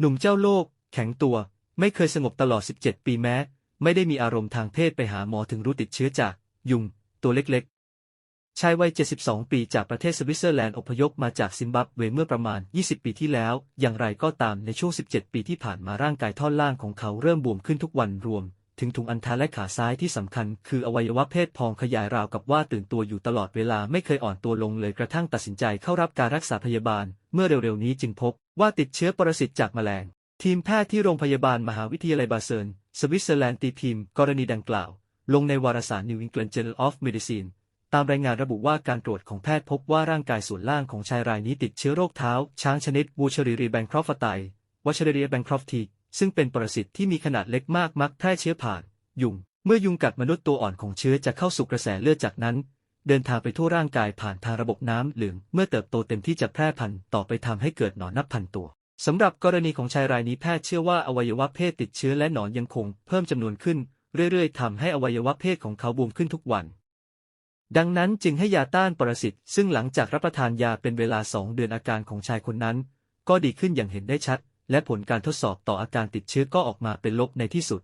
หนุ่มเจ้าโลก แข็งตัว ไม่เคยสงบตลอด 17 ปีแม้ ไม่ได้มีอารมณ์ทางเพศไปหาหมอถึงรู้ติดเชื้อจาก ยุง ตัวเล็กๆ ชายวัย 72 ปีจากประเทศสวิตเซอร์แลนด์อพยพมาจากซิมบับเวเมื่อประมาณ 20 ปีที่แล้ว อย่างไรก็ตามในช่วง 17 ปีที่ผ่านมาร่างกายท่อนล่างของเขาเริ่มบวมขึ้นทุกวันรวม ถึงถุงอันทาและขาซ้ายที่สำคัญ คืออวัยวะเพศพองขยายราวกับว่าตื่นตัวอยู่ตลอดเวลาไม่เคยอ่อนตัวลงเลยกระทั่งตัดสินใจเข้ารับการรักษาพยาบาล เมื่อเร็วๆนี้จึงพบ ว่าติดเชื้อปรสิตจากแมลง ทีมแพทย์ที่โรงพยาบาลมหาวิทยาลัยบาเซิร์น สวิตเซอร์แลนด์ตีพิมพ์กรณีดังกล่าว ลงในวารสาร New England Journal of Medicine ตามรายงานระบุว่าการตรวจของแพทย์พบว่าร่างกายส่วนล่างของชายรายนี้ติดเชื้อโรคเท้า ช้างชนิดบูชรีรีแบงครอฟไตวัชเรียแบงครอฟทีซึ่งเป็นปรสิตที่มีขนาดเล็กมากมักแพร่เชื้อผ่าน ยุง เมื่อยุงกัดมนุษย์ตัวอ่อนของเชื้อจะเข้าสู่กระแสเลือดจากนั้น เดินทางไปทั่วร่างกายผ่านทางระบบน้ำเหลือง เมื่อเติบโตเต็มที่จะแพร่พันธุ์ต่อไปทำให้เกิดหนอนนับพันตัวสำหรับกรณีของชายรายนี้แพทย์เชื่อว่าอวัยวะเพศติดเชื้อและหนอนยังคงเพิ่มจำนวนขึ้น เรื่อยๆทำให้อวัยวะเพศของเขาบวมขึ้นทุกวัน ดังนั้นจึงให้ยาต้านปรสิตซึ่งหลังจากรับประทานยาเป็นเวลาสองเดือนอาการของชายคนนั้น ก็ดีขึ้นอย่างเห็นได้ชัด และผลการทดสอบต่ออาการติดเชื้อก็ออกมาเป็นลบในที่สุด